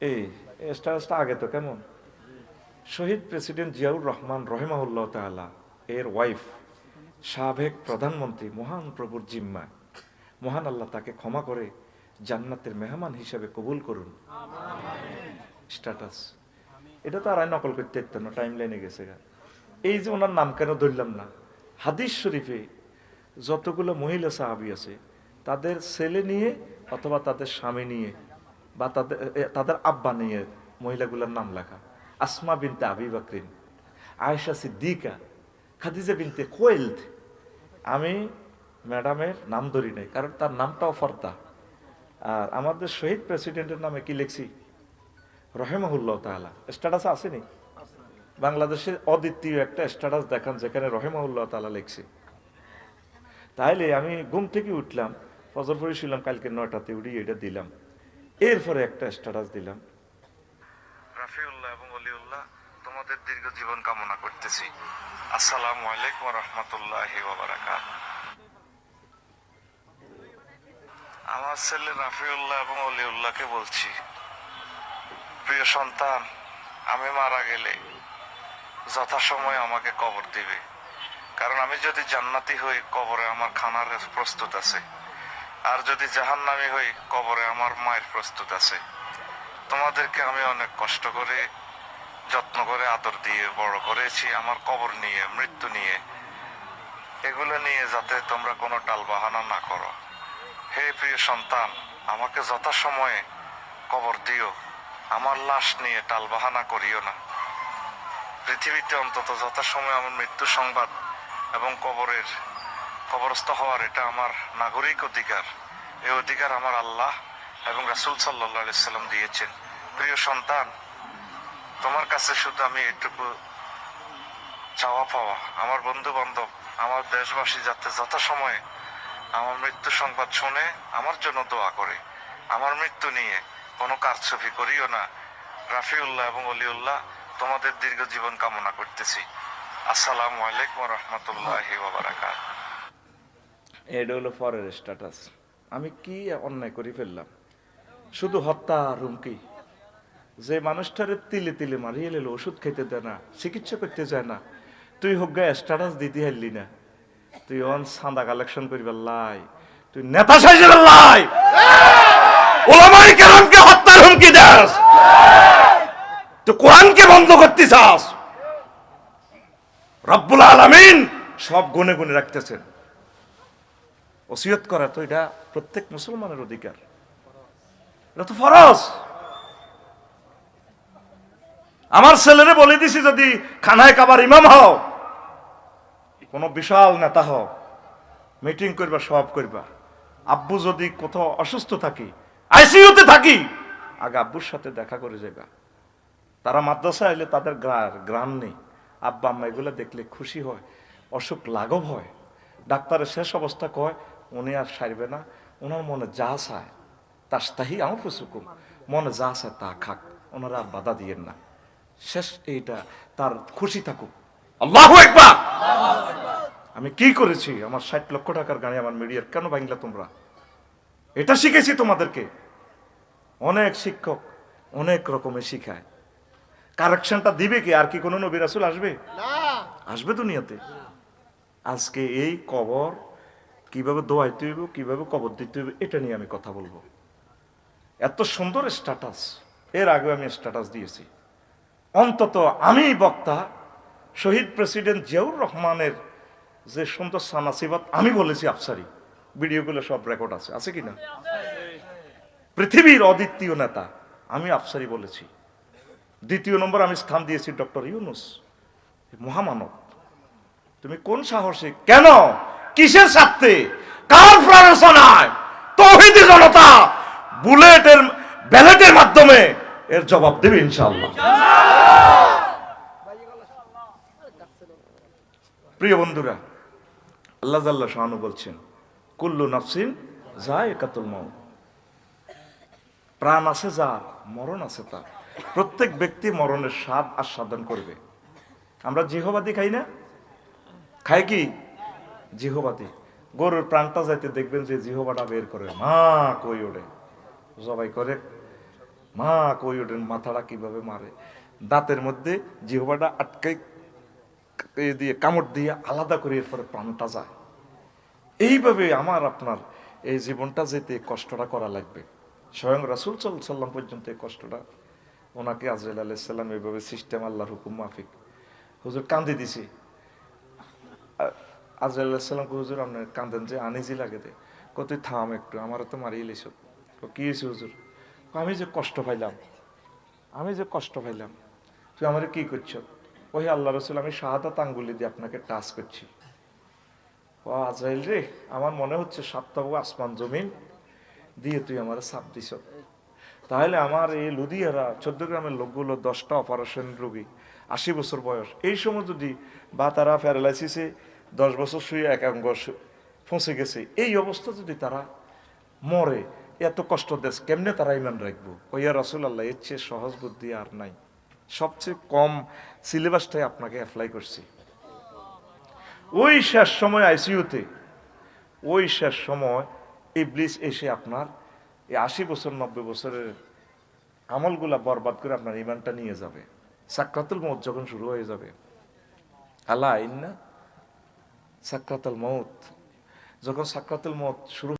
এই স্ট্যাটাসটা আগে তো, কেমন? শহীদ প্রেসিডেন্ট জিয়াউর রহমান রহেমাউল্লাহ তাআলা, এর ওয়াইফ সাবেক প্রধানমন্ত্রী মহান প্রভুর জিম্মায়। মহান আল্লাহ তাকে ক্ষমা করে জান্নাতের মেহমান হিসেবে কবুল করুন। স্ট্যাটাস। এটা তো আর নকল করতে পারতাম না টাইম লাইনে গেছে। এই যে ওনার নাম কেন ধরলাম না? হাদিস শরীফে যতগুলো মহিলা সাহাবি আছে, তাদের ছেলে নিয়ে অথবা তাদের স্বামী নিয়ে বা তাদের তাদের আব্বা নিয়ে মহিলাগুলোর নাম লেখা। আসমা বিনতে আবি বাকরিন, আয়েশা সিদ্দিকা, খাদিজা বিনতে কোয়েলথ আমি ম্যাডামের নাম ধরি নাই, কারণ তার নামটাও ফর্দা। আর আমাদের শহীদ প্রেসিডেন্টের নামে কি লিখছি? রহেমাহুল্লাহ তাআলা। স্ট্যাটাস আসেনি? বাংলাদেশে অদ্বিতীয় একটা স্ট্যাটাস দেখান যেখানে রহেমাহুল্লাহ তালা লিখছি। তাইলে আমি ঘুম থেকে উঠলাম, ফজর পড়েছিলাম কালকে নয়টাতে উঠি এটা দিলাম। এরপরে একটা স্ট্যাটাস দিলাম। রাফিউল্লাহ এবং অলিউল্লাহ, তোমাদের দীর্ঘ জীবন কামনা করতেছি। আসসালামু আলাইকুম রহমতুল্লাহ আমার ছেলে রাফিউল্লাহ এবং অলিউল্লাহকে বলছি, প্রিয় সন্তান, আমি মারা গেলে যথাসময়ে আমাকে কবর দিবে। কারণ আমি যদি জান্নাতি হই, কবরে আমার খানার প্রস্তুত আছে। আর যদি জাহান্নামি হই, কবরে আমার মায়ের প্রস্তুত আছে। তোমাদেরকে আমি অনেক কষ্ট করে, যত্ন করে, আদর দিয়ে বড় করেছি, আমার কবর নিয়ে, মৃত্যু নিয়ে। এগুলো নিয়ে যাতে তোমরা কোনো টাল বাহানা না করো। হে প্রিয় সন্তান, আমাকে যথাসময়ে কবর দিও। আমার লাশ নিয়ে টাল বাহানা করিও না। পৃথিবীতে অন্তত যথাসময়ে আমার মৃত্যু সংবাদ এবং কবরের কবরস্থ হওয়ার এটা আমার নাগরিক অধিকার। এই অধিকার আমার আল্লাহ এবং রাসুল সাল্লাম দিয়েছেন। প্রিয় সন্তান, তোমার কাছে শুধু আমি এটুকু চাওয়া পাওয়া। আমার বন্ধু বান্ধব আমার দেশবাসী যাতে যথাসময়ে আমার মৃত্যু সংবাদ শুনে আমার জন্য দোয়া করে, আমার মৃত্যু নিয়ে কোনো কারছবি করিও না। রাফিউল্লাহ এবং অলিউল্লাহ, তোমাদের দীর্ঘ জীবন কামনা করতেছি। আসসালামু আলাইকুম রহমতুল্লাহ বারাকাত এটা হলো পরের স্ট্যাটাস আমি কি অন্যায় করে ফেললাম? শুধু হত্যা আর হুমকি। যে মানুষটারে তিলে তিলে মারিয়ে এলো ওষুধ খেতে দেয় না, চিকিৎসা করতে যায় না, তুই হোক গায়ে স্ট্যাটাস দিতে হারলি না। তুই অন সাদা কালেকশন করিবার লাই, তুই নেতা সাইজের লাই। ওলামাই কেরামকে হত্যার হুমকি দাস। তুই কোরআনকে বন্ধ করতে চাস। রব্বুল আলামিন সব গুনে গুনে রাখতেছেন। ওসিয়ত করা তো এটা প্রত্যেক মুসলমানের অধিকার। এটা তো ফরজ। আমার ছেলেরে বলে দিছি যদি খানায় কাবার ইমাম হও, কোন বিশাল নেতা হও, মিটিং করবা সব করবা। আব্বু যদি কোথাও অসুস্থ থাকি, আইসিইউতে থাকি, আগে আব্বুর সাথে দেখা করে যাবা তারা মাদ্রাসা এলে তাদের গ্রাম নেই। আব্বা, আম্মা এগুলো দেখলে খুশি হয়, অসুখ লাঘব হয়। ডাক্তারের শেষ অবস্থা কয় উনি আর সারবে না। ওনার মনে যা চায় তাস্তাহি আমার ফুসুকুম মনে যা চায় তা খাক ওনারা আর বাধা দিয়েন না। শেষ এইটা তার খুশি থাকুক। আল্লাহ একবার আমি কি করেছি? আমার ষাট লক্ষ টাকার গাড়ি আমার মিডিয়ার কেন ভাঙলা তোমরা? এটা শিখেছি তোমাদেরকে। অনেক শিক্ষক অনেক রকমের শিখায়। কারেকশনটা দিবে কি? আর কি কোনো নবী রাসুল আসবে? আসবে দুনিয়াতে। আজকে এই কবর কীভাবে দোয়াইতে হইব কীভাবে কবর দিতে হইব এটা নিয়ে আমি কথা বলব। এত সুন্দর স্ট্যাটাস এর আগে আমি স্ট্যাটাস দিয়েছি। অন্তত আমি বক্তা, শহীদ প্রেসিডেন্ট জিয়াউর রহমানের যে সুন্দর সানাসিবাত, আমি বলেছি আফসারি। ভিডিওগুলো সব রেকর্ড আছে। আছে কি না? পৃথিবীর অদ্বিতীয় নেতা, আমি আফসারি বলেছি। দ্বিতীয় নম্বর আমি স্থান দিয়েছি ডক্টর ইউনুস। মহামানব। তুমি কোন সাহসে? কেন? কিসের স্বার্থে? কার প্ররোচনায় তৌহিদি জনতা বুলেটের, ব্যালেটের মাধ্যমে এর জবাব দেবে ইনশাআল্লাহ। প্রিয় বন্ধুরা, আল্লাহ জাল্লা শাহানু বলছেন, কুল্লু নাফসিন যায় একাতুল মাউত। প্রাণ আছে যার মরণ আছে তার প্রত্যেক ব্যক্তি মরণের স্বাদ আস্বাদন করবে। আমরা জিহবাদি খাই না? খাই কি? জিহবাদি গরুর প্রাণটা যাইতে দেখবেন যে জিহবাটা বের করে, মা কই ওঠে? জবাই করে, মা কই ওঠেন, মাথাটা কীভাবে মারে? দাঁতের মধ্যে জিহবাটা আটকে এ দিয়ে, কামড় দিয়ে আলাদা করে এরপরে প্রাণটা যায়। এইভাবে আমার আপনার এই জীবনটা যেতে কষ্টটা করা লাগবে। স্বয়ং রাসুল সাল্লাম পর্যন্ত এই কষ্টটা ওনাকে আজরাইল আলাইসাল্লাম এইভাবে সিস্টেম আল্লাহর হুকুম মাফিক। হুজুর কান্দি দিছি। আলাইসাল্লামকে হুজুর আপনার কান্দেন যে আনিজি লাগে দে। কত থাম একটু, আমারও তো মারিয়ে লিস কি হয়েছে হুজুর? আমি যে কষ্ট পাইলাম, আমি যে কষ্ট পাইলাম, তুই আমার কি করছ? ওই আল্লাহ রসুল, আমি শাহাদাত আঙ্গুলি দিয়ে আপনাকে টাচ করছি। ও আজরাইল রে, আমার মনে হচ্ছে সাতটাবু আসমান জমিন দিয়ে তুই আমার সাপ দিছ। তাহলে আমার এই লুধিয়ারা, চোদ্দ গ্রামের লোকগুলো দশটা অপারেশন রোগী, আশি বছর বয়স। এই সময় যদি বা তারা প্যারালাইসিসে দশ বছর শুয়ে একাঙ্গ ফসে গেছে। এই অবস্থা যদি তারা মরে, এত কষ্ট দেশ কেমনে তারা ইমান রাখব? ওইয়া রসুল আল্লাহ এর চেয়ে সহজ বুদ্ধি আর নাই। সবচেয়ে কম সিলেবাসটাই আপনাকে অ্যাপ্লাই করছি। ওই শেষ সময় আইসিইউতে ওই শেষ সময় এই ইবলিস এসে আপনার এই আশি বছর, নব্বই বছরের আমলগুলা বরবাদ করে আপনার ইমানটা নিয়ে যাবে। সাক্ষাতুল মৌত যখন শুরু হয়ে যাবে। আল্লাহ আইন না? সাক্রাতুল মৌত যখন সাক্রাতুল মত শুরু